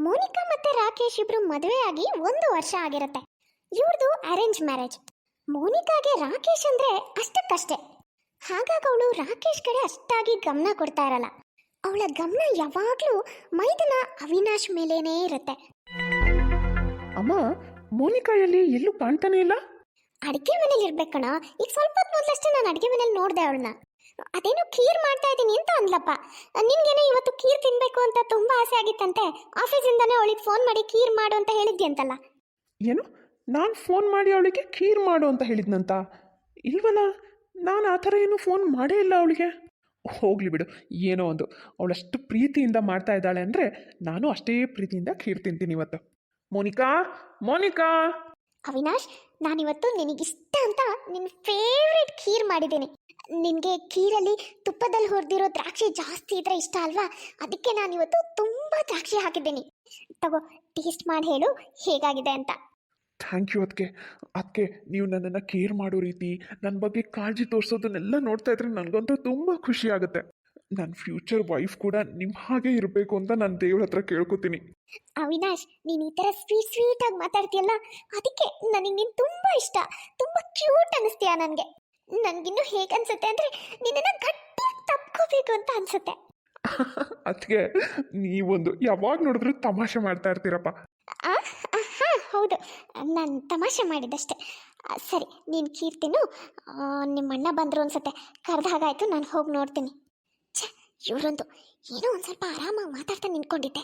ಮೋನಿಕಾ ಮತ್ತೆ ರಾಕೇಶ್ ಇಬ್ರು ಮದುವೆ ಆಗಿ ಒಂದು ವರ್ಷ ಆಗಿರುತ್ತೆ. ಇವ್ರದ್ದು ಅರೇಂಜ್ ಮ್ಯಾರೇಜ್ ಮೋನಿಕಾಗೆ ರಾಕೇಶ್ ಅಂದ್ರೆ ಅಷ್ಟಕ್ಕಷ್ಟೇ. ಹಾಗಾಗಿ ಅವಳು ರಾಕೇಶ್ ಕಡೆ ಅಷ್ಟಾಗಿ ಗಮನ ಕೊಡ್ತಾ ಇರಲ್ಲ. ಅವಳ ಗಮನ ಯಾವಾಗಲೂ ಮೈದನ ಅವಿನಾಶ್ ಮೇಲೇನೇ ಇರುತ್ತೆ. ಅಮ್ಮ ಮೋನಿಕಾಯಲ್ಲಿ ಎಲ್ಲೂ ಕಾಣ್ತಾನೆ ಇಲ್ಲ? ಅಡಿಗೆ ಮನೇಲಿ ಇರ್ಬೇಕಣ ಈಗ ಸ್ವಲ್ಪ ಹೊತ್ತು ಮೊದಲಷ್ಟೇ ನಾನು ಅಡಿಗೆ ಮನೇಲಿ ನೋಡಿದೆ ಅವಳನ್ನ. ಅದೇನೋ ಖೀರ್ ಮಾಡ್ತಾ ಇದ್ದೀನಿ ಅಂತ ಅಂದ್ಲಪ್ಪ. ನಿನ್ಗೇನೋ ಇವತ್ತು ಖೀರ್ ತಿನ್ಬೇಕು ಅಂತ ತುಂಬಾ ಆಸೆ ಆಗಿತ್ತಂತೆ. ಆಫೀಸಿಂದಾನೇ ಅವಳಿಗೆ ಫೋನ್ ಮಾಡಿ ಖೀರ್ ಮಾಡು ಅಂತ ಹೇಳಿದ್ದೆ ಅಂತಲ್ಲ. ಏನು? ನಾನು ಫೋನ್ ಮಾಡಿ ಅವಳಿಗೆ ಖೀರ್ ಮಾಡು ಅಂತ ಹೇಳಿದ್ನಂತ? ಇಲ್ವಲ್ಲ? ನಾನು ಆ ಥರ ಏನು ಫೋನ್ ಮಾಡೇ ಇಲ್ಲ ಅವಳಿಗೆ. ಹೋಗ್ಲಿ ಬಿಡು, ಏನೋ ಒಂದು. ಅವಳಷ್ಟು ಪ್ರೀತಿಯಿಂದ ಮಾಡ್ತಾ ಇದ್ದಾಳೆ ಅಂದರೆ ನಾನು ಅಷ್ಟೇ ಪ್ರೀತಿಯಿಂದ ಖೀರ್ ತಿಂತೀನಿ ಇವತ್ತು. ಮೋನಿಕಾ ಮೋನಿಕಾ! ಅವಿನಾಶ್, ನಾನಿವತ್ತು ನಿನಗಿಷ್ಟ ಅಂತ ನಿನ್ನ ಫೇವ್ರೆಟ್ ಖೀರ್ ಮಾಡಿದ್ದೀನಿ. ನಿನಗೆ ಖೀರಲ್ಲಿ ತುಪ್ಪದಲ್ಲಿ ಹುರಿದಿರೋ ದ್ರಾಕ್ಷಿ ಜಾಸ್ತಿ ಇದ್ರೆ ಇಷ್ಟ ಅಲ್ವಾ? ಅದಕ್ಕೆ ನಾನಿವತ್ತು ತುಂಬ ದ್ರಾಕ್ಷಿ ಹಾಕಿದ್ದೀನಿ. ತಗೋ ಟೇಸ್ಟ್ ಮಾಡಿ ಹೇಳು, ಹೇಗಾಗಿದೆ ಅಂತ. ಥ್ಯಾಂಕ್ ಯು ಅದಕ್ಕೆ ಅದಕ್ಕೆ ನೀವು ನನ್ನನ್ನು ಕೇರ್ ಮಾಡೋ ರೀತಿ ನನ್ನ ಬಗ್ಗೆ ಕಾಳಜಿ ತೋರಿಸೋದನ್ನೆಲ್ಲ ನೋಡ್ತಾ ಇದ್ರೆ ನನಗಂತೂ ತುಂಬ ಖುಷಿ ಆಗುತ್ತೆ. ನನ್ನ ಫ್ಯೂಚರ್ ವೈಫ್ ಕೂಡ ನಿಮ್ಮ ಹಾಗೆ ಇರಬೇಕು ಅಂತ ನಾನು ದೇವ್ರ ಹತ್ರ ಕೇಳ್ಕೊತೀನಿ. ಅವಿನಾಶ್ ನೀನು ಈ ಥರ ಸ್ವೀಟ್ ಸ್ವೀಟ್ ಆಗಿ ಮಾತಾಡ್ತೀಯಲ್ಲ ಅದಕ್ಕೆ ನನಗೆ ನೀನು ತುಂಬ ಇಷ್ಟ ತುಂಬ ಕ್ಯೂಟ್ ಅನಿಸ್ತೀಯ ನನಗೆ? ನನಗಿನ್ನೂ ಹೇಗೆ ಅನ್ಸುತ್ತೆ ಅಂದರೆ ನಿನ್ನನ್ನು ಗಟ್ಟಿಯಾಗಿ ತಪ್ಕೋಬೇಕು ಅಂತ ಅನ್ಸುತ್ತೆ. ಅದಕ್ಕೆ ನೀವೊಂದು ಯಾವಾಗ ನೋಡಿದ್ರು ತಮಾಷೆ ಮಾಡ್ತಾ ಇರ್ತೀರಪ್ಪ. ಆ ಹಾಂ ಹೌದು. ನಾನು ತಮಾಷೆ ಮಾಡಿದ್ದಷ್ಟೇ ಆ, ಸರಿ ನೀನು ಕೀರ್ತಿನು ನಿಮ್ಮ ಅಣ್ಣ ಬಂದರು ಅನ್ಸುತ್ತೆ. ಕರೆದ ಹಾಗಾಯ್ತು ನಾನು ಹೋಗಿ ನೋಡ್ತೀನಿ. ಇವರೊಂದು ಏನೋ ಒಂದು ಸ್ವಲ್ಪ ಆರಾಮಾಗಿ ಮಾತಾಡ್ತಾ ನಿಂತ್ಕೊಂಡಿದ್ದೆ.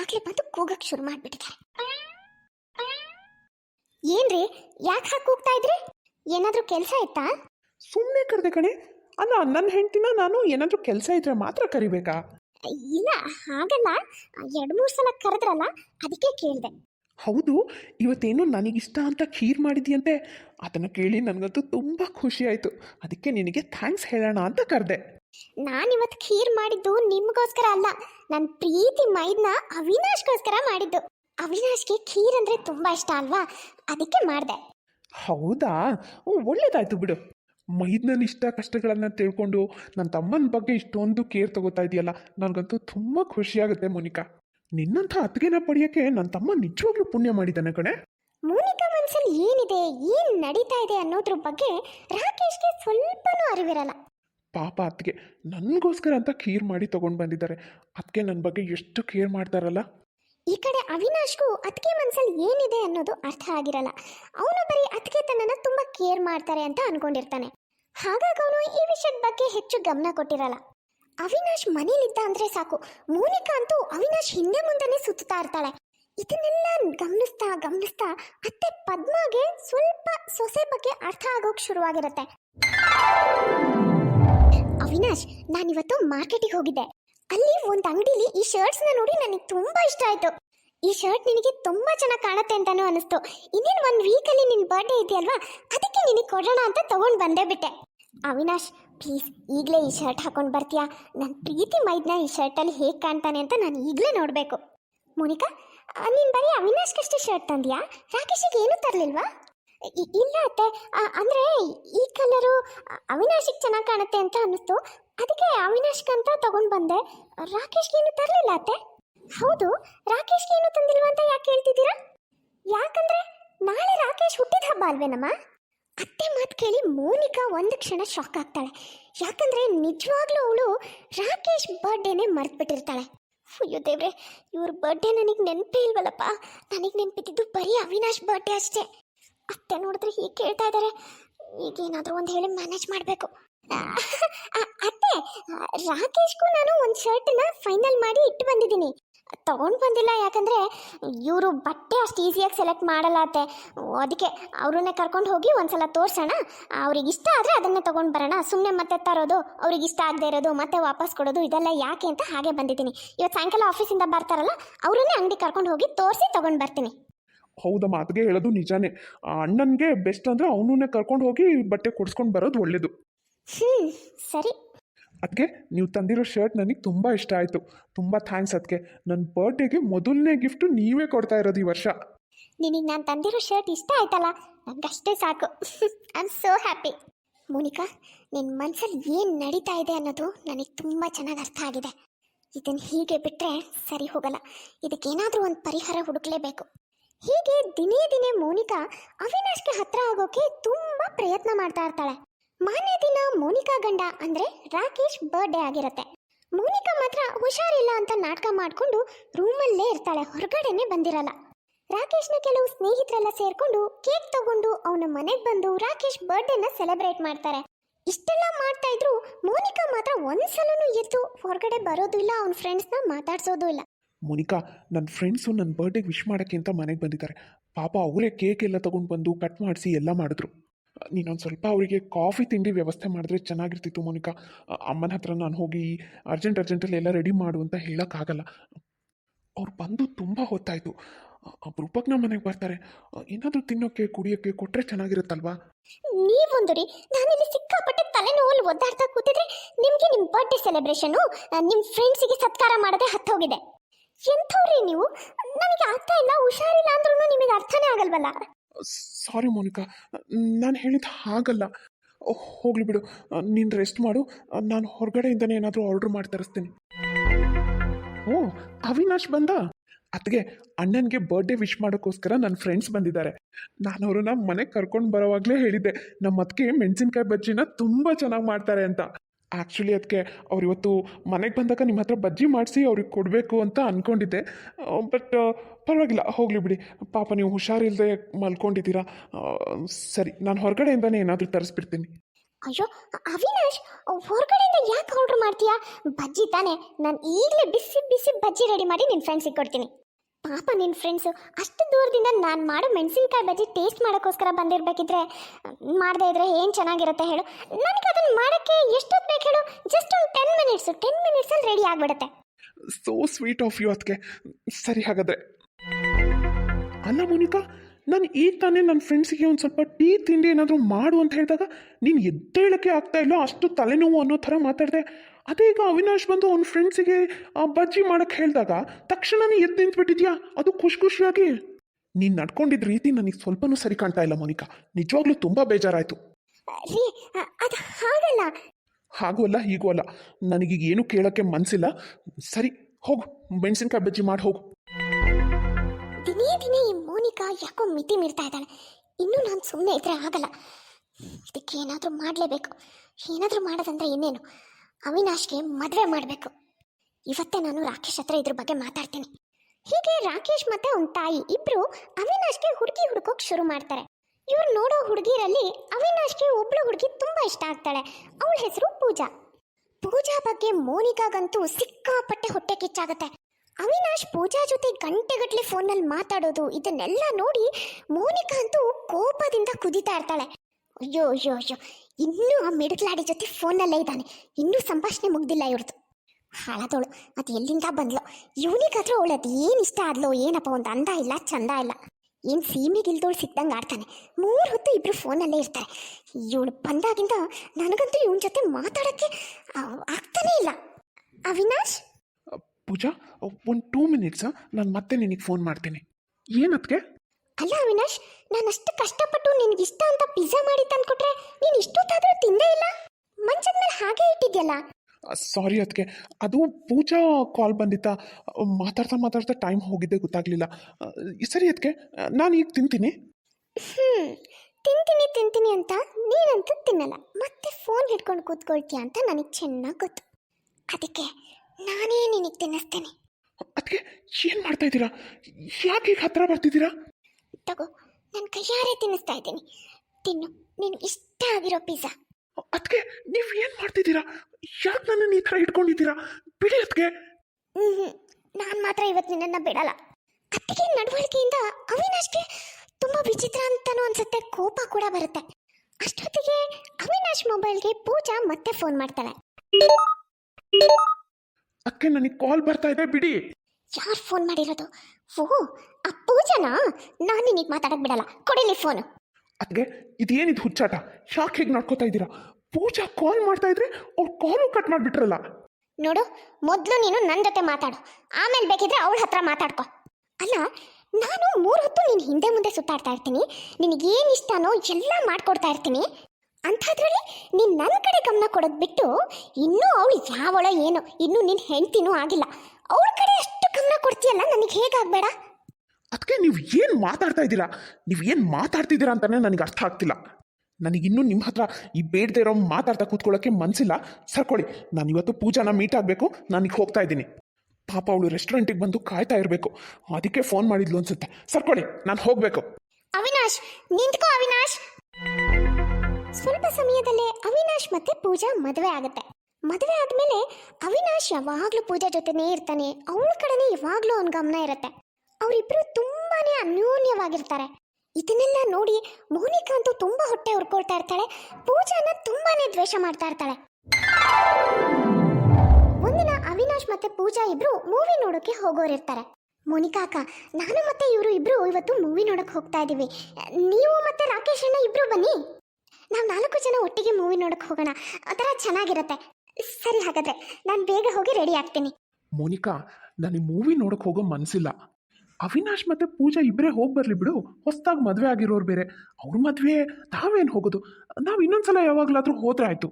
ಆಗ್ಲೇ ಬಂದು ಕೂಗಕ್ಕೆ ಶುರು ಮಾಡಿಬಿಟ್ಟಿದ್ದಾರೆ. ಏನ್ರಿ ಯಾಕೆ ಹಾಕಿ ಕೂಗ್ತಾ ಇದ್ರಿ? ಏನಾದರೂ ಕೆಲಸ ಇತ್ತಾ? ಸುಮ್ಮನೆ ಕರೆದೆ ಕಣೆ. ಅಲ್ಲ ನನ್ನ ಹೆಂಡತಿನ ನಾನು ಏನಾದರೂ ಕೆಲಸ ಇದ್ರೆ ಮಾತ್ರ ಕರಿಬೇಕಾ? ಇಲ್ಲ ಹಾಗಲ್ಲ. ಎರಡು ಮೂರು ಸಲ ಕರೆದ್ರಲ್ಲ ಅದಕ್ಕೆ ಕೇಳಿದೆ. ಹೌದು ಇವತ್ತೇನು ನನಗಿಷ್ಟ ಅಂತ ಖೀರ್ ಮಾಡಿದ್ಯಂತೆ. ಅದನ್ನು ಕೇಳಿ ನನಗಂತೂ ತುಂಬ ಖುಷಿ ಆಯಿತು. ಅದಕ್ಕೆ ನಿನಗೆ ಥ್ಯಾಂಕ್ಸ್ ಹೇಳೋಣ ಅಂತ ಕರೆದೆ. ನಾನಿವತ್ತು ಖೀರ್ ಮಾಡಿದ್ದು ನಿಮಗೋಸ್ಕರ ಅಲ್ಲ ನನ್ನ ಪ್ರೀತಿ ಮೈದ್ನ ಅವಿನಾಶ್ಗೋಸ್ಕರ ಮಾಡಿದ್ದು. ಅವಿನಾಶ್ಗೆ ಖೀರ್ ಅಂದ್ರೆ ತುಂಬಾ ಇಷ್ಟ ಅಲ್ವಾ? ಅದಕ್ಕೆ ಮಾಡಿದೆ. ಹೌದಾ? ಒಳ್ಳೇದಾಯ್ತು ಬಿಡು. ಮೈದ್ನಲ್ಲಿ ಇಷ್ಟ ಕಷ್ಟಗಳನ್ನು ತಿಳ್ಕೊಂಡು ನನ್ನ ತಮ್ಮನ ಬಗ್ಗೆ ಇಷ್ಟೊಂದು ಕೇರ್ ತಗೋತಾ ಇದೆಯಲ್ಲ ನನಗಂತೂ ತುಂಬ ಖುಷಿಯಾಗುತ್ತೆ ಮೋನಿಕಾ. ನಿನ್ನಂಥ ಅತ್ತಿಗೆನ ಪಡೆಯೋಕ್ಕೆ ನನ್ನ ತಮ್ಮ ನಿಜವಾಗ್ಲೂ ಪುಣ್ಯ ಮಾಡಿದ್ದಾನೆ ಕಣೆ. ಮೋನಿಕಾ ಮನ್ಸಲ್ಲಿ ಏನಿದೆ ಏನ್ ನಡೀತಾ ಇದೆ ಅನ್ನೋದ್ರ ಬಗ್ಗೆ ರಾಕೇಶ್ಗೆ ಸ್ವಲ್ಪನೂ ಅರಿವಿರಲ್ಲ. ಪಾಪ ಅತ್ತಿಗೆ ನನಗೋಸ್ಕರ ಅಂತ ಕೇರ್ ಮಾಡಿ ತಗೊಂಡು ಬಂದಿದ್ದಾರೆ. ಅದಕ್ಕೆ ನನ್ನ ಬಗ್ಗೆ ಎಷ್ಟು ಕೇರ್ ಮಾಡ್ತಾರಲ್ಲ? ಈ ಕಡೆ ಅವಿನಾಶ್ಗೂ ಅದಕ್ಕೆ ಮನಸ್ಸಲ್ಲಿ ಏನಿದೆ ಅನ್ನೋದು ಅರ್ಥ ಆಗಿರಲ್ಲ. ಅವನು ಬರೀ ಅದಕ್ಕೆ ತನ್ನನ್ನು ತುಂಬ ಕೇರ್ ಮಾಡ್ತಾರೆ ಅಂತ ಅನ್ಕೊಂಡಿರ್ತಾನೆ. ಹಾಗಾಗಿ ಅವನು ಈ ವಿಷಯದ ಬಗ್ಗೆ ಹೆಚ್ಚು ಗಮನ ಕೊಟ್ಟಿರಲ್ಲ. ಅವಿನಾಶ್ ಮನೇಲಿದ್ದ ಅಂದ್ರೆ ಸಾಕು. ಮೋನಿಕಾ ಅಂತೂ ಅವಿನಾಶ್ ಹಿಂದೆ ಮುಂದೆನೆ ಸುತ್ತಾ ಇರ್ತಾಳೆ. ಇದನ್ನೆಲ್ಲ ಗಮನಿಸ್ತಾ ಗಮನಿಸ್ತಾ ಅತ್ತೆ ಪದ್ಮಾಗೆ ಸ್ವಲ್ಪ ಸೊಸೆ ಬಗ್ಗೆ ಅರ್ಥ ಆಗೋಕ್ ಶುರುವಾಗಿರುತ್ತೆ. ಅವಿನಾಶ್, ನಾನಿವತ್ತು ಮಾರ್ಕೆಟಿಗೆ ಹೋಗಿದ್ದೆ. ಅಲ್ಲಿ ಒಂದು ಅಂಗಡಿಲಿ ಈ ಶರ್ಟ್ಸ್ನ ನೋಡಿ ನನಗೆ ತುಂಬಾ ಇಷ್ಟ ಆಯ್ತು. ಈ ಶರ್ಟ್ ನಿನಗೆ ತುಂಬಾ ಚೆನ್ನಾಗಿ ಕಾಣುತ್ತೆ ಅಂತಾನು ಅನಿಸ್ತು. ಇನ್ನೇನು ಒಂದು ವೀಕಲ್ಲಿ ನಿನ್ನ ಬರ್ಡೇ ಇದೆಯಲ್ವಾ ಅದಕ್ಕೆ ನಿನಗೆ ಕೊಡೋಣ ಅಂತ ತಗೊಂಡು ಬಂದೇ ಬಿಟ್ಟೆ. ಅವಿನಾಶ್ ಪ್ಲೀಸ್ ಈಗಲೇ ಈ ಶರ್ಟ್ ಹಾಕೊಂಡು ಬರ್ತೀಯಾ? ನನ್ನ ಪ್ರೀತಿ ಮೈದ್ನ ಈ ಶರ್ಟಲ್ಲಿ ಹೇಗೆ ಕಾಣ್ತಾನೆ ಅಂತ ನಾನು ಈಗಲೇ ನೋಡಬೇಕು. ಮೋನಿಕಾ ನೀನು ಬರೀ ಅವಿನಾಶ್ಗಷ್ಟೇ ಶರ್ಟ್ ತಂದ್ಯಾ? ರಾಕೇಶಿಗೆ ಏನೂ ತರಲಿಲ್ವಾ? ಇಲ್ಲ ಅತ್ತೆ. ಅಂದ್ರೆ ಈ ಕಲರು ಅವಿನಾಶಿಗೆ ಚೆನ್ನಾಗಿ ಕಾಣುತ್ತೆ ಅಂತ ಅನ್ನಿಸ್ತು. ಅದಕ್ಕೆ ಅವಿನಾಶ್ಗಂತ ತಗೊಂಡು ಬಂದೆ. ರಾಕೇಶ್ಗೆ ಏನು ತರಲಿಲ್ಲ ಅತ್ತೆ? ಹೌದು, ರಾಕೇಶ್ಗೆ ಏನು ತಂದಿಲ್ವಾ ಅಂತ ಯಾಕೆ ಹೇಳ್ತಿದ್ದೀರಾ? ಯಾಕಂದ್ರೆ ನಾಳೆ ರಾಕೇಶ್ ಹುಟ್ಟಿದ ಹಬ್ಬ ಅಲ್ವೇನಮ್ಮ ಅತ್ತೆ ಮಾತು ಕೇಳಿ ಮೋನಿಕಾ ಒಂದು ಕ್ಷಣ ಶಾಕ್ ಆಗ್ತಾಳೆ. ಯಾಕಂದ್ರೆ ನಿಜವಾಗ್ಲೂ ಅವಳು ರಾಕೇಶ್ ಬರ್ಡೇನೆ ಮರ್ತ್ಬಿಟ್ಟಿರ್ತಾಳೆ. ಅಯ್ಯೋ ದೇವ್ರೆ, ಇವ್ರ ಬರ್ಡೇ ನನಗೆ ನೆನಪೇ ಇಲ್ವಲ್ಲಪ್ಪ? ನನಗೆ ನೆನಪಿದ್ದು ಬರೀ ಅವಿನಾಶ್ ಬರ್ಡೇ ಅಷ್ಟೇ. ಅತ್ತೆ ನೋಡಿದ್ರೆ ಹೀಗೆ ಕೇಳ್ತಾ ಇದ್ದಾರೆ ಈಗೇನಾದರೂ ಒಂದು ಹೇಳಿ ಮ್ಯಾನೇಜ್ ಮಾಡಬೇಕು. ಅತ್ತೆ, ರಾಕೇಶ್ಗೂ ನಾನು ಒಂದು ಶರ್ಟ್ನ ಫೈನಲ್ ಮಾಡಿ ಇಟ್ಟು ಬಂದಿದ್ದೀನಿ. ತಗೊಂಡು ಬಂದಿಲ್ಲ ಯಾಕಂದರೆ ಇವರು ಬಟ್ಟೆ ಅಷ್ಟು ಈಸಿಯಾಗಿ ಸೆಲೆಕ್ಟ್ ಮಾಡಲ್ಲ ಅತ್ತೆ. ಅದಕ್ಕೆ ಅವ್ರನ್ನೇ ಕರ್ಕೊಂಡು ಹೋಗಿ ಒಂದ್ಸಲ ತೋರಿಸೋಣ. ಅವ್ರಿಗೆ ಇಷ್ಟ ಆದರೆ ಅದನ್ನೇ ತೊಗೊಂಡು ಬರೋಣ. ಸುಮ್ಮನೆ ಮತ್ತೆ ತರೋದು, ಅವ್ರಿಗೆ ಇಷ್ಟ ಆಗದೆ ಇರೋದು, ಮತ್ತೆ ವಾಪಸ್ ಕೊಡೋದು, ಇದೆಲ್ಲ ಯಾಕೆ ಅಂತ ಹಾಗೆ ಬಂದಿದ್ದೀನಿ. ಇವತ್ತು ಸಾಯಂಕಾಲ ಆಫೀಸಿಂದ ಬರ್ತಾರಲ್ಲ, ಅವರನ್ನೇ ಅಂಗಡಿ ಕರ್ಕೊಂಡು ಹೋಗಿ ತೋರಿಸಿ ತೊಗೊಂಡು ಬರ್ತೀನಿ. ಹೌದಮ್ಮ ಅದಕ್ಕೆ ಹೇಳೋದು ನಿಜಾನೇ. ಆ ಅಣ್ಣನಿಗೆ ಬೆಸ್ಟ್ ಅಂದರೆ ಅವನನ್ನೇ ಕರ್ಕೊಂಡು ಹೋಗಿ ಬಟ್ಟೆ ಕೊಡ್ಸ್ಕೊಂಡು ಬರೋದು ಒಳ್ಳೇದು. ಹ್ಞೂ ಸರಿ. ಅದಕ್ಕೆ ನೀವು ತಂದಿರೋ ಶರ್ಟ್ ನನಗೆ ತುಂಬ ಇಷ್ಟ ಆಯಿತು. ತುಂಬ ಥ್ಯಾಂಕ್ಸ್ ಅದಕ್ಕೆ ನನ್ನ ಬರ್ಡೇಗೆ ಮೊದಲನೇ ಗಿಫ್ಟು ನೀವೇ ಕೊಡ್ತಾ ಇರೋದು ಈ ವರ್ಷ. ನಿನಗೆ ನಾನು ತಂದಿರೋ ಶರ್ಟ್ ಇಷ್ಟ ಆಯ್ತಲ್ಲ? ನನಗಷ್ಟೇ ಸಾಕು. I am so happy Monica ನಿನ್ನ ಮನಸ್ಸಲ್ಲಿ ಏನು ನಡೀತಾ ಇದೆ ಅನ್ನೋದು ನನಗೆ ತುಂಬ ಚೆನ್ನಾಗಿ ಅರ್ಥ ಆಗಿದೆ. ಇದನ್ನು ಹೀಗೆ ಬಿಟ್ಟರೆ ಸರಿ ಹೋಗಲ್ಲ. ಇದಕ್ಕೇನಾದರೂ ಒಂದು ಪರಿಹಾರ ಹುಡುಕ್ಲೇಬೇಕು. ಹೀಗೆ ದಿನೇ ದಿನೇ ಮೋನಿಕಾ ಅವಿನಾಶ್ಗೆ ಹತ್ರ ಆಗೋಕೆ ತುಂಬಾ ಪ್ರಯತ್ನ ಮಾಡ್ತಾ ಇರ್ತಾಳೆ. ಮಾನ್ಯ ದಿನ ಮೋನಿಕಾ ಗಂಡ ಅಂದ್ರೆ ರಾಕೇಶ್ ಬರ್ಡೇ ಆಗಿರತ್ತೆ. ಮೋನಿಕಾ ಮಾತ್ರ ಹುಷಾರಿಲ್ಲ ಅಂತ ನಾಟಕ ಮಾಡ್ಕೊಂಡು ರೂಮಲ್ಲೇ ಇರ್ತಾಳೆ, ಹೊರಗಡೆನೆ ಬಂದಿರಲ್ಲ. ರಾಕೇಶ್ನ ಕೆಲವು ಸ್ನೇಹಿತರೆಲ್ಲ ಸೇರ್ಕೊಂಡು ಕೇಕ್ ತಗೊಂಡು ಅವನ ಮನೆಗೆ ಬಂದು ರಾಕೇಶ್ ಬರ್ಡೇನ ಸೆಲೆಬ್ರೇಟ್ ಮಾಡ್ತಾರೆ. ಇಷ್ಟೆಲ್ಲ ಮಾಡ್ತಾ ಇದ್ರು ಮೋನಿಕಾ ಮಾತ್ರ ಒಂದ್ಸಲನೂ ಎದ್ದು ಹೊರಗಡೆ ಬರೋದು ಇಲ್ಲ ಫ್ರೆಂಡ್ಸ್ ಫ್ರೆಂಡ್ಸ್ನ ಮಾತಾಡ್ಸೋದು ಇಲ್ಲ. ಮೋನಿಕಾ ನನ್ನ ಫ್ರೆಂಡ್ಸು ನನ್ನ ಬರ್ಡೇಗೆ ವಿಶ್ ಮಾಡೋಕ್ಕೆ ಅಂತ ಮನೆಗೆ ಬಂದಿದ್ದಾರೆ. ಪಾಪ ಅವರೇ ಕೇಕ್ ಎಲ್ಲ ತೊಗೊಂಡು ಬಂದು ಕಟ್ ಮಾಡಿಸಿ ಎಲ್ಲ ಮಾಡಿದ್ರು. ನೀನೊಂದು ಸ್ವಲ್ಪ ಅವರಿಗೆ ಕಾಫಿ ತಿಂಡಿ ವ್ಯವಸ್ಥೆ ಮಾಡಿದ್ರೆ ಚೆನ್ನಾಗಿರ್ತಿತ್ತು ಮೋನಿಕಾ. ಅಮ್ಮನ ಹತ್ರ ನಾನು ಹೋಗಿ ಅರ್ಜೆಂಟ್ ಅರ್ಜೆಂಟಲ್ಲಿ ಎಲ್ಲ ರೆಡಿ ಮಾಡು ಅಂತ ಹೇಳೋಕ್ಕಾಗಲ್ಲ. ಅವ್ರು ಬಂದು ತುಂಬ ಹೊತ್ತಾಯಿತು. ನಮ್ಮ ಮನೆಗೆ ಬರ್ತಾರೆ. ಏನಾದರೂ ತಿನ್ನೋಕ್ಕೆ ಕುಡಿಯೋಕ್ಕೆ ಕೊಟ್ಟರೆ ಚೆನ್ನಾಗಿರುತ್ತಲ್ವಾ? ನೀವೊಂದು ರೀ ನಾನಿಲ್ಲಿ ಸಿಕ್ಕಾಪಟ್ಟೆ ತಲೆನೋವಲ್ಲಿ ಒದ್ದಾಡ್ತಾ ಕೂತಿದ್ರೆ ನಿಮಗೆ ನಿಮ್ಮ ಬರ್ಡೇ ಸೆಲೆಬ್ರೇಷನು ನಿಮ್ಮ ಫ್ರೆಂಡ್ಸಿಗೆ ಸತ್ಕಾರ ಮಾಡದೆ ಹತ್ತೋಗಿದೆ ಎಂಥವ್ರಿ ನೀವು? ನನಗೆ ಅರ್ಥ ಇಲ್ಲ, ಹುಷಾರಿಲ್ಲ ಅಂದ್ರೂ ನಿಮಗೆ ಅರ್ಥನೇ ಆಗಲ್ವಲ್ಲ? ಸಾರಿ ಮೋನಿಕಾ, ನಾನು ಹೇಳಿದ್ದು ಹಾಗಲ್ಲ. ಹೋಗ್ಲಿ ಬಿಡು, ನೀನು ರೆಸ್ಟ್ ಮಾಡು, ನಾನು ಹೊರಗಡೆಯಿಂದನೇ ಏನಾದರೂ ಆರ್ಡ್ರ್ ಮಾಡಿ ತರಿಸ್ತೀನಿ. ಓ, ಅವಿನಾಶ್ ಬಂದ? ಅದಕ್ಕೆ ಅಣ್ಣನಿಗೆ ಬರ್ಡೇ ವಿಶ್ ಮಾಡೋಕ್ಕೋಸ್ಕರ ನನ್ನ ಫ್ರೆಂಡ್ಸ್ ಬಂದಿದ್ದಾರೆ. ನಾನು ಅವ್ರನ್ನ ಮನೆಗೆ ಕರ್ಕೊಂಡು ಬರೋವಾಗಲೇ ಹೇಳಿದ್ದೆ ನಮ್ಮ ಅದಕ್ಕೆ ಮೆಣಸಿನ್ಕಾಯಿ ಬಜ್ಜಿನ ತುಂಬ ಚೆನ್ನಾಗಿ ಮಾಡ್ತಾರೆ ಅಂತ. ಆ್ಯಕ್ಚುಲಿ ಅದಕ್ಕೆ ಅವ್ರು ಮನೆಗೆ ಬಂದಾಗ ನಿಮ್ಮ ಹತ್ರ ಬಜ್ಜಿ ಮಾಡಿಸಿ ಅವ್ರಿಗೆ ಕೊಡಬೇಕು ಅಂತ ಅಂದ್ಕೊಂಡಿದ್ದೆ ಬಟ್ ಪರವಾಗಿಲ್ಲ, ಹೋಗಲಿ ಬಿಡಿ. ಪಾಪ ನೀವು ಹುಷಾರಿಲ್ಲದೆ ಮಲ್ಕೊಂಡಿದ್ದೀರಾ. ಸರಿ, ನಾನು ಹೊರಗಡೆಯಿಂದನೇ ಏನಾದರೂ ತರಿಸ್ಬಿಡ್ತೀನಿ. ಅಯ್ಯೋ, ಅವಿನಾಶ್, ಹೊರಗಡೆಯಿಂದ ಯಾಕೆ ಆರ್ಡರ್ ಮಾಡ್ತೀಯಾ? ಬಜ್ಜಿ ತಾನೆ, ನಾನು ಈಗಲೇ ಬಿಸಿ ಬಿಸಿ ಬಜ್ಜಿ ರೆಡಿ ಮಾಡಿ ನಿನ್ನ ಫ್ರೆಂಡ್ಸಿಗೆ ಕೊಡ್ತೀನಿ. ಪಾಪ ನಿನ್ನ ಫ್ರೆಂಡ್ಸು ಅಷ್ಟು ದೂರದಿಂದ ನಾನು ಮಾಡೋ ಮೆಣಸಿನ್ಕಾಯಿ ಬಜ್ಜಿ ಟೇಸ್ಟ್ ಮಾಡೋಕ್ಕೋಸ್ಕರ ಬಂದಿರಬೇಕಿದ್ರೆ, ಮಾಡದೇ ಇದ್ರೆ ಏನು ಚೆನ್ನಾಗಿರುತ್ತೆ ಹೇಳು. ನನಗೆ ಅದನ್ನು ಮಾಡೋಕ್ಕೆ ಎಷ್ಟೊತ್ತು ಬೇಕು ಹೇಳು? ಜಸ್ಟ್ ಒಂದು ಟೆನ್ ಮಿನಿಟ್ಸು ಟೆನ್ ಮಿನಿಟ್ಸಲ್ಲಿ ರೆಡಿ ಆಗಿಬಿಡುತ್ತೆ. ಸೋ ಸ್ವೀಟ್ ಆಫ್ ಯು ಅದಕ್ಕೆ ಸರಿ ಹಾಗಾದರೆ. ಅಲ್ಲ ಮೋನಿಕಾ ನಾನು ಈಗ ತಾನೇ ನನ್ನ ಫ್ರೆಂಡ್ಸಿಗೆ ಒಂದು ಸ್ವಲ್ಪ ಟೀ ತಿಂಡಿ ಏನಾದರೂ ಮಾಡು ಅಂತ ಹೇಳಿದಾಗ ನೀನು ಎದ್ದೇಳಕ್ಕೆ ಆಗ್ತಾ ಇಲ್ಲ ಅಷ್ಟು ತಲೆನೋವು ಅನ್ನೋ ಥರ ಮಾತಾಡಿದೆ. ಅದೇ ಈಗ ಅವಿನಾಶ್ ಬಂದು ಅವ್ನ ಫ್ರೆಂಡ್ಸಿಗೆ ಬಜ್ಜಿ ಮಾಡಕ್ಕೆ ಹೇಳಿದಾಗ ತಕ್ಷಣನೇ ಎದ್ದು ನಿಂತ್ಬಿಟ್ಟಿದ್ಯಾ? ಅದು ಖುಷಿ ಖುಷಿಯಾಗಿ. ನೀನು ನಡ್ಕೊಂಡಿದ್ದ ರೀತಿ ನನಗೆ ಸ್ವಲ್ಪನೂ ಸರಿ ಕಾಣ್ತಾ ಇಲ್ಲ ಮೋನಿಕಾ. ನಿಜವಾಗ್ಲೂ ತುಂಬ ಬೇಜಾರಾಯಿತು. ಹಾಗೂ ಅಲ್ಲ ಹೀಗೂ ಅಲ್ಲ. ನನಗೀಗ ಏನು ಕೇಳೋಕ್ಕೆ ಮನಸ್ಸಿಲ್ಲ ಸರಿ ಹೋಗು. ಮೆಣಸಿನ್ಕಾಯಿ ಬಜ್ಜಿ ಮಾಡಿ ಹೋಗು. ಈ ಯಾಕೋ ಮಿತಿ ಮೀರ್ತಾ ಇದ್ದಾಳೆ. ಇನ್ನೂ ನಾನು ಸುಮ್ಮನೆ ಇದ್ರೆ ಆಗಲ್ಲ. ಇದಕ್ಕೆ ಏನಾದರೂ ಮಾಡಲೇಬೇಕು. ಏನಾದರೂ ಮಾಡೋದಂದ್ರೆ ಇನ್ನೇನು. ಅವಿನಾಶ್ಗೆ ಮದುವೆ ಮಾಡಬೇಕು. ಇವತ್ತೇ ನಾನು ರಾಕೇಶ್ ಹತ್ರ ಇದ್ರ ಬಗ್ಗೆ ಮಾತಾಡ್ತೀನಿ. ಹೀಗೆ ರಾಕೇಶ್ ಮತ್ತೆ ಅವನ ತಾಯಿ ಇಬ್ರು ಅವಿನಾಶ್ಗೆ ಹುಡುಗಿ ಹುಡುಕೋಕ್ ಶುರು ಮಾಡ್ತಾರೆ. ಇವ್ರು ನೋಡೋ ಹುಡುಗಿರಲ್ಲಿ ಅವಿನಾಶ್ಗೆ ಒಬ್ಳು ಹುಡುಗಿ ತುಂಬಾ ಇಷ್ಟ ಆಗ್ತಾಳೆ. ಅವಳ ಹೆಸರು ಪೂಜಾ. ಪೂಜಾ ಬಗ್ಗೆ ಮೋನಿಕಾಗಂತೂ ಸಿಕ್ಕಾಪಟ್ಟೆ ಹೊಟ್ಟೆ ಕಿಚ್ಚಾಗತ್ತೆ. ಅವಿನಾಶ್ ಪೂಜಾ ಜೊತೆ ಗಂಟೆಗಟ್ಟಲೆ ಫೋನಲ್ಲಿ ಮಾತಾಡೋದು, ಇದನ್ನೆಲ್ಲ ನೋಡಿ ಮೋನಿಕಾ ಅಂತೂ ಕೋಪದಿಂದ ಕುದಿತಾ ಇರ್ತಾಳೆ. ಅಯ್ಯೋ ಅಯ್ಯೋ ಅಯ್ಯೋ, ಇನ್ನೂ ಆ ಮಿಡಕ್ಲಾಡಿ ಜೊತೆ ಫೋನಲ್ಲೇ ಇದ್ದಾನೆ. ಇನ್ನೂ ಸಂಭಾಷಣೆ ಮುಗ್ದಿಲ್ಲ ಇವ್ರದ್ದು. ಹಾಳಾದವಳು ಅದು ಎಲ್ಲಿಂದ ಬಂದ್ಲು? ಇವನಿಗಾದ್ರೂ ಅವಳು ಅವಳದ್ದು ಏನು ಇಷ್ಟ ಆದ್ಲೋ, ಏನಪ್ಪ ಒಂದು ಅಂದ ಇಲ್ಲ, ಚಂದ ಇಲ್ಲ. ಏನು ಸೀಮೆಗಿಲ್ದೋಳು ಸಿಕ್ದಂಗೆ ಆಡ್ತಾನೆ. ಮೂರು ಹೊತ್ತು ಇಬ್ರು ಫೋನಲ್ಲೇ ಇರ್ತಾರೆ. ಇವಳು ಬಂದಾಗಿಂದ ನನಗಂತೂ ಇವನ ಜೊತೆ ಮಾತಾಡೋಕ್ಕೆ ಆಗ್ತಾನೇ ಇಲ್ಲ. ಅವಿನಾಶ್? ಪೂಜಾ ಒಂದು ಟೂ ಮಿನಿಟ್ಸ್ ನಾನು ಮತ್ತೆ ನಿನಗೆ ಫೋನ್ ಮಾಡ್ತೀನಿ. ಏನತ್ಗೆ ಅಲ್ಲ ಅವಿನಾಶ್ ನಾನು ಅಷ್ಟು ಕಷ್ಟಪಟ್ಟು ನಿನಗೆ ಇಷ್ಟ ಅಂತ ಪಿಜ್ಜಾ ಮಾಡಿ ತಂದ್ಕೊಟ್ರೆ ನೀನು ಇಷ್ಟೊತ್ತಾದರೂ ತಿಂದೇ ಇಲ್ಲ? ಮಂಚದ ಮೇಲೆ ಹಾಗೆ ಇಟ್ಟಿದ್ಯಲ್ಲ? ಸಾರಿ ಅದಕ್ಕೆ ಅದು ಪೂಜಾ ಕಾಲ್ ಬಂದಿತ್ತಾ? ಮಾತಾಡ್ತಾ ಮಾತಾಡ್ತಾ ಟೈಮ್ ಹೋಗಿದ್ದೆ ಗೊತ್ತಾಗ್ಲಿಲ್ಲ. ಸರಿ ಅದಕ್ಕೆ ನಾನು ಈಗ ತಿಂತೀನಿ. ಹ್ಮ್ ತಿಂತೀನಿ ತಿಂತೀನಿ ಅಂತ ನೀನಂತೂ ತಿನ್ನಲ್ಲ. ಮತ್ತೆ ಫೋನ್ ಹಿಡ್ಕೊಂಡು ಕೂತ್ಕೊಳ್ತೀಯ ಅಂತ ನನಗೆ ಚೆನ್ನಾಗಿ ಗೊತ್ತು. ಅದಕ್ಕೆ ನಾನೇ ನಿನಗೆ ತಿನ್ನಿಸ್ತೇನೆ. ಅದಕ್ಕೆ ಏನು ಮಾಡ್ತಾ ಇದ್ದೀರಾ? ಯಾಕೆ ಈಗ ಹತ್ರ ಬರ್ತಿದ್ದೀರಾ? ತಗೋ ನನ್ನ ಕೈಯಾರೆ ತಿನ್ನಿಸ್ತಾ ಇದ್ದೀನಿ. ತಿನ್ನು ನಿನ್ಗೆ ಇಷ್ಟ ಆಗಿರೋ ಪಿಜ್ಜಾ. ಅದಕ್ಕೆ ನೀವು ಏನು ಮಾಡ್ತಿದ್ದೀರಾ? ಯಾಕೆ ನನ್ನ ಈ ಥರ ಇಟ್ಕೊಂಡಿದ್ದೀರಾ? ಬಿಡಿ ಅದಕ್ಕೆ ಹ್ಮ್ ನಾನು ಮಾತ್ರ ಇವತ್ತು ನಿನ್ನನ್ನು ಬಿಡಲ್ಲ. ಅತ್ತಿಗೆ ನಡವಳಿಕೆಯಿಂದ ಅವಿನಾಶ್ಗೆ ತುಂಬಾ ವಿಚಿತ್ರ ಅಂತಾನೂ ಅನ್ಸುತ್ತೆ. ಕೋಪ ಕೂಡ ಬರುತ್ತೆ. ಅಷ್ಟೊತ್ತಿಗೆ ಅವಿನಾಶ್ ಮೊಬೈಲ್ಗೆ ಪೂಜಾ ಮತ್ತೆ ಫೋನ್ ಮಾಡ್ತಾಳೆ. ಅದಕ್ಕೆ ನನಗೆ ಕಾಲ್ ಬರ್ತಾ ಇದೆ ಬಿಡಿ. ಯಾರು ಫೋನ್ ಮಾಡಿರೋದು? ಓ ಆ ಪೂಜನಾ? ನಾನು ನಿನಗೆ ಮಾತಾಡಕ್ ಬಿಡಲ್ಲ. ಕೊಡಿಲಿ ಫೋನು ಅದಕ್ಕೆ ಇದೇನಿದು ಹುಚ್ಚಾಟ? ಶಾಕ್ ಹೇಗೆ ನೋಡ್ಕೋತಾ ಇದ್ದೀರಾ? ಪೂಜಾ ಕಾಲ್ ಮಾಡ್ತಾ ಇದ್ರೆ ಅವ್ರು ಕಾಲು ಕಟ್ ಮಾಡಿಬಿಟ್ರಲ್ಲ. ನೋಡು ಮೊದಲು ನೀನು ನನ್ನ ಜೊತೆ ಮಾತಾಡು. ಆಮೇಲೆ ಬೇಕಿದ್ರೆ ಅವಳ ಹತ್ರ ಮಾತಾಡ್ಕೊ. ಅಲ್ಲ ನಾನು ಮೂರು ಹೊತ್ತು ನಿನ್ನ ಹಿಂದೆ ಮುಂದೆ ಸುತ್ತಾಡ್ತಾ ಇರ್ತೀನಿ. ನಿನಗೇನು ಇಷ್ಟನೋ ಎಲ್ಲ ಮಾಡ್ಕೊಡ್ತಾ ಇರ್ತೀನಿ. ಅಂಥದ್ರಲ್ಲಿ ನೀನು ನನ್ನ ಕಡೆ ಗಮನ ಕೊಡೋದು ಬಿಟ್ಟು ಇನ್ನೂ ಅವಳು ಯಾವಳ ಏನೋ ಇನ್ನೂ ನಿನ್ ಹೆಂಡ್ತಿನೂ ಆಗಿಲ್ಲ. ಅವಳ ಕಡೆ ಅಷ್ಟು ಗಮನ ಕೊಡ್ತೀಯಲ್ಲ ನನಗೆ ಹೇಗಾಗ್ಬೇಡ? ಅದಕ್ಕೆ ನೀವು ಏನು ಮಾತಾಡ್ತಾ ಇದ್ದೀರಾ? ನೀವು ಏನು ಮಾತಾಡ್ತಿದ್ದೀರಾ ಅಂತಾನೆ ನನಗೆ ಅರ್ಥ ಆಗ್ತಿಲ್ಲ. ನನಗಿನ್ನೂ ನಿಮ್ಮ ಹತ್ರ ಈ ಬೇಡದೇ ಇರೋ ಮಾತಾಡ್ತಾ ಕೂತ್ಕೊಳ್ಳೋಕ್ಕೆ ಮನಸ್ಸಿಲ್ಲ ಸರ್ಕೊಳ್ಳಿ ನಾನು ಇವತ್ತು ಪೂಜಾನ ಮೀಟ್ ಆಗಬೇಕು ನಾನೀಗ ಹೋಗ್ತಾ ಇದ್ದೀನಿ. ಪಾಪ ಅವಳು ರೆಸ್ಟೋರೆಂಟಿಗೆ ಬಂದು ಕಾಯ್ತಾ ಇರಬೇಕು. ಅದಕ್ಕೆ ಫೋನ್ ಮಾಡಿದ್ಲು ಅನ್ಸುತ್ತೆ. ಸರ್ಕೊಳ್ಳಿ ನಾನು ಹೋಗಬೇಕು. ಅವಿನಾಶ್ ನಿಂತ್ಕೋ ಅವಿನಾಶ್. ಸ್ವಲ್ಪ ಸಮಯದಲ್ಲೇ ಅವಿನಾಶ್ ಮತ್ತೆ ಪೂಜಾ ಮದುವೆ ಆಗುತ್ತೆ. ಮದುವೆ ಆದ್ಮೇಲೆ ಅವಿನಾಶ್ ಯಾವಾಗ್ಲೂ ಪೂಜಾ ಜೊತೆನೇ ಇರ್ತಾನೆ. ಅವಳ ಕಡೆನೇ ಯಾವಾಗ್ಲೂ ಅವನ ಗಮನ ಇರುತ್ತೆ. ಅವರಿಬ್ರು ತುಂಬಾನೇ ಅನ್ಯೋನ್ಯವಾಗಿರ್ತಾರೆ. ಇದನ್ನೆಲ್ಲ ನೋಡಿ ಮೋನಿಕಾ ಅಂತೂ ತುಂಬಾ ಹೊಟ್ಟೆ ಉರ್ಕೊಳ್ತಾ ಇರ್ತಾಳೆ. ಪೂಜಾನ ತುಂಬಾನೇ ದ್ವೇಷ ಮಾಡ್ತಾ ಇರ್ತಾಳೆ. ಒಂದಿನ ಅವಿನಾಶ್ ಮತ್ತೆ ಪೂಜಾ ಇಬ್ರು ಮೂವಿ ನೋಡೋಕೆ ಹೋಗೋರಿರ್ತಾರೆ ಮೋನಿಕಾ ಅಕ್ಕ, ನಾನು ಮತ್ತೆ ಇವರು ಇಬ್ರು ಇವತ್ತು ಮೂವಿ ನೋಡಕ್ ಹೋಗ್ತಾ ಇದೀವಿ. ನೀವು ಮತ್ತೆ ರಾಕೇಶ್ ಅಣ್ಣ ಇಬ್ರು ಬನ್ನಿ. ನಾವು ನಾಲ್ಕು ಜನ ಒಟ್ಟಿಗೆ ಮೂವಿ ನೋಡಕ್ ಹೋಗೋಣ. ಅದರ ಚೆನ್ನಾಗಿರತ್ತೆ. ಸರಿ ಹಾಗಾದ್ರೆ ನಾನು ಬೇಗ ಹೋಗಿ ರೆಡಿ ಆಗ್ತೀನಿ. ಮೋನಿಕಾ ನನಗೆ ಮೂವಿ ನೋಡೋಕೆ ಹೋಗೋ ಮನ್ಸಿಲ್ಲ. ಅವಿನಾಶ್ ಮತ್ತೆ ಪೂಜಾ ಇಬ್ಬರೇ ಹೋಗಿ ಬರಲಿ ಬಿಡು. ಹೊಸ್ದಾಗಿ ಮದುವೆ ಆಗಿರೋರು ಬೇರೆ. ಅವ್ರ ಮದುವೆ ತಾವೇನು ಹೋಗೋದು? ನಾವು ಇನ್ನೊಂದ್ಸಲ ಯಾವಾಗಲಾದರೂ ಹೋದ್ರೆ ಆಯ್ತು.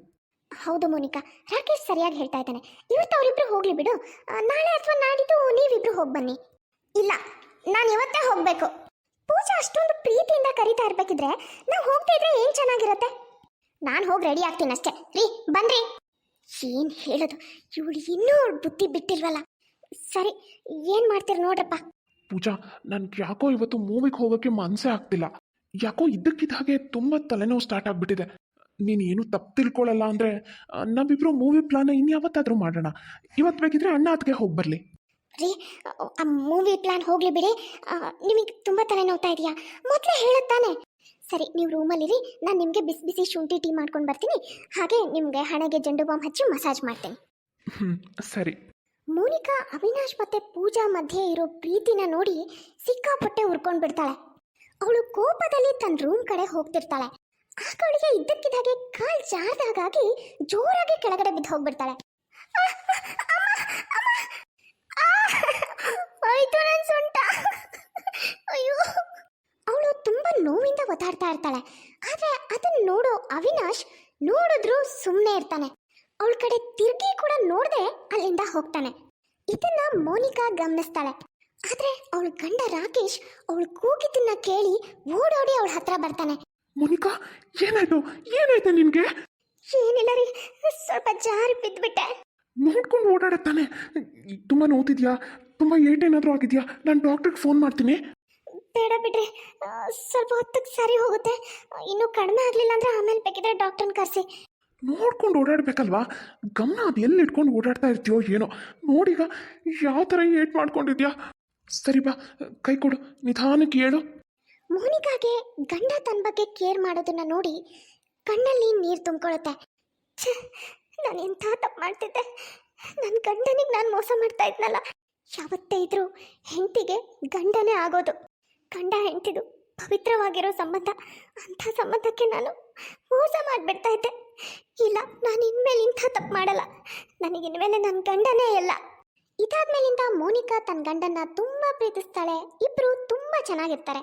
ಹೌದು ಮೋನಿಕಾ ರಾಕೇಶ್ ಸರಿಯಾಗಿ ಹೇಳ್ತಾ ಇದ್ದಾನೆ. ಇವತ್ತು ಅವರಿಬ್ರು ಹೋಗ್ಲಿ ಬಿಡು. ನಾಳೆ ಅಥವಾ ನಾಡಿದ್ದು ನೀವಿಬ್ರು ಹೋಗಿ ಬನ್ನಿ. ಇಲ್ಲ ನಾನು ಇವತ್ತೇ ಹೋಗ್ಬೇಕು. ಪೂಜಾ ಅಷ್ಟೊಂದು ಪ್ರೀತಿಯಿಂದ ಕರಿತಾ ಇರ್ಬೇಕಿದ್ರೆ ನಾವು ಹೋಗ್ತಾ ಇದ್ರೆ ಏನ್ ಚೆನ್ನಾಗಿರತ್ತೆ? ನಾನು ಹೋಗಿ ರೆಡಿ ಆಗ್ತೀನಿ ಅಷ್ಟೇ. ರೀ, ಬನ್ರಿ. ಏನ್ ಹೇಳೋದು? ಇವಳು ಇನ್ನೂ ಬುದ್ಧಿ ಬಿಟ್ಟಿಲ್ವಲ್ಲ? ಸರಿ, ಏನ್ ಮಾಡ್ತೀರಿ ನೋಡ್ರಪ್ಪ. ಪೂಜಾ, ನನ್ಗೆ ಯಾಕೋ ಇವತ್ತು ಮೂವಿಗೆ ಹೋಗೋಕ್ಕೆ ಮನಸ್ಸೇ ಆಗ್ತಿಲ್ಲ. ಯಾಕೋ ಇದ್ದಕ್ಕಿದ್ದ ಹಾಗೆ ತುಂಬ ತಲೆನೋವು ಸ್ಟಾರ್ಟ್ ಆಗಿಬಿಟ್ಟಿದೆ. ನೀನು ಏನು ತಪ್ಪು ತಿಳ್ಕೊಳ್ಳಲ್ಲ ಅಂದರೆ, ನಾವಿಬ್ರು ಮೂವಿ ಪ್ಲಾನ್ ಇನ್ಯಾವತ್ತಾದರೂ ಮಾಡೋಣ. ಇವತ್ತು ಬೇಕಿದ್ರೆ ಅಣ್ಣ ಅದಕ್ಕೆ ಹೋಗಿ ಬರಲಿ. ರೀ ಆ ಮೂವಿ ಪ್ಲಾನ್ ಹೋಗ್ಲಿ ಬಿಡಿ. ನಿಮಗೆ ತುಂಬ ತಲೆ ನೋವ್ತಾ ಇದೆಯಾ? ಮೊದಲೇ ಹೇಳುತ್ತಾನೆ ಸರಿ ನೀವು ರೂಮಲ್ಲಿರಿ ನಾನು ನಿಮಗೆ ಬಿಸಿ ಬಿಸಿ ಶುಂಠಿ ಟೀ ಮಾಡ್ಕೊಂಡು ಬರ್ತೀನಿ. ಹಾಗೆ ನಿಮಗೆ ಹಣೆಗೆ ಜಂಡು ಬಾಂಬ್ ಹಚ್ಚಿ ಮಸಾಜ್ ಮಾಡ್ತೀನಿ. ಸರಿ. ಮೋನಿಕಾ ಅವಿನಾಶ್ ಮತ್ತೆ ಪೂಜಾ ಮಧ್ಯೆ ಇರೋ ಪ್ರೀತಿನ ನೋಡಿ ಸಿಕ್ಕಾಪಟ್ಟೆ ಉರ್ಕೊಂಡು ಬಿಡ್ತಾಳೆ. ಅವಳು ಕೋಪದಲ್ಲಿ ತನ್ನ ರೂಮ್ ಕಡೆ ಹೋಗ್ತಿರ್ತಾಳೆ. ಆಗ ಅವಳಿಗೆ ಇದ್ದಕ್ಕಿದ್ದಾಗೆ ಕಾಲ್ ಜಾರದಾಗಾಗಿ ಜೋರಾಗಿ ಕೆಳಗಡೆ ಬಿದ್ದು ಹೋಗ್ಬಿಡ್ತಾಳೆ. ಆಯ್ತು ನನ್ನ ಸೊಂಟ. ಅಯ್ಯೋ. ಅವಳು ತುಂಬಾ ನೋವಿಂದ ಒತ್ತಾಡ್ತಾ ಇರ್ತಾಳೆ. ಆದ್ರೆ ಅದನ್ನ ನೋಡೋ ಅವಿನಾಶ್ ನೋಡಿದ್ರು ಸುಮ್ಮನೆ ಇರ್ತಾನೆ. ಅವಳ ಕಡೆ ತಿರುಗಿ ಕೂಡ ನೋಡದೆ ಅಲ್ಲಿಂದ ಹೋಗ್ತಾನೆ. ಇದನ್ನ ಮೋನಿಕಾ ಗಮನಿಸ್ತಾಳೆ. ಆದ್ರೆ ಅವಳ ಗಂಡ ರಾಕೇಶ್ ಅವಳು ಕೂಗಿದ್ದನ್ನ ಕೇಳಿ ಓಡೋಡಿ ಅವಳ ಹತ್ರ ಬರ್ತಾನೆ. ಮೋನಿಕಾ ಏನಾಯ್ತು? ಏನಾಯ್ತು ನಿನ್ಗೆ? ಏನಿಲ್ಲ ರೀ ಸ್ವಲ್ಪ ಜಾರಿ ಬಿದ್ಬಿಟ್ಟೆ. ನೋಡ್ಕೊಂಡು ಓಡಾಡತ್ತಾನೆ. ತುಂಬ ನೋತಿದ್ಯಾ ತುಂಬ ಏಟೇನಾದರೂ ಆಗಿದೆಯಾ? ನಾನು ಡಾಕ್ಟ್ರಿಗೆ ಫೋನ್ ಮಾಡ್ತೀನಿ. ಬೇಡ ಬಿಡ್ರಿ. ಸ್ವಲ್ಪ ಹೊತ್ತಿಗೆ ಸರಿ ಹೋಗುತ್ತೆ. ಇನ್ನೂ ಕಡಿಮೆ ಆಗ್ಲಿಲ್ಲ ಅಂದ್ರೆ ಆಮೇಲೆ ಬೇಕಿದ್ರೆ ಡಾಕ್ಟರ್ನ ಕರೆಸಿ. ನೋಡ್ಕೊಂಡು ಓಡಾಡಬೇಕಲ್ವಾ? ಗಮನ ಅದು ಎಲ್ಲಿ ಇಟ್ಕೊಂಡು ಓಡಾಡ್ತಾ ಇರ್ತೀಯೋ ಏನೋ. ನೋಡಿಗ ಯಾವ ಥರ ಏಟ್ ಮಾಡ್ಕೊಂಡಿದ್ಯಾ? ಸರಿ ಬಾ ಕೈ ಕೊಡು. ನಿಧಾನಕ್ಕೆ ಹೇಳು ಮೋನಿಕಾಗೆ ಗಂಡ ತನ್ನ ಬಗ್ಗೆ ಕೇರ್ ಮಾಡೋದನ್ನ ನೋಡಿ ಕಣ್ಣಲ್ಲಿ ನೀರು ತುಂಬಿಕೊಳ್ಳುತ್ತೆ. ನಾನು ಎಂಥ ತಪ್ಪು ಮಾಡ್ತಿದ್ದೆ? ನನ್ನ ಗಂಡನಿಗೆ ನಾನು ಮೋಸ ಮಾಡ್ತಾ ಇದ್ನಲ್ಲ, ಯಾವತ್ತೇ ಇದ್ರೂ ಹೆಂಡತಿಗೆ ಗಂಡನೇ ಆಗೋದು. ಗಂಡ ಹೆಂಡತಿದು ಪವಿತ್ರವಾಗಿರೋ ಸಂಬಂಧ, ಅಂಥ ಸಂಬಂಧಕ್ಕೆ ನಾನು ಮೋಸ ಮಾಡಿಬಿಡ್ತಾ ಇದ್ದೆ. ಇಲ್ಲ, ನಾನು ಇನ್ಮೇಲೆ ಇಂಥ ತಪ್ಪು ಮಾಡಲ್ಲ. ನನಗೆ ಇನ್ಮೇಲೆ ನನ್ನ ಗಂಡನೇ ಇಲ್ಲ. ಇದಾದ್ಮೇಲಿಂದ ಮೋನಿಕಾ ತನ್ನ ಗಂಡನ್ನ ತುಂಬ ಪ್ರೀತಿಸ್ತಾಳೆ. ಇಬ್ರು ತುಂಬ ಚೆನ್ನಾಗಿರ್ತಾರೆ.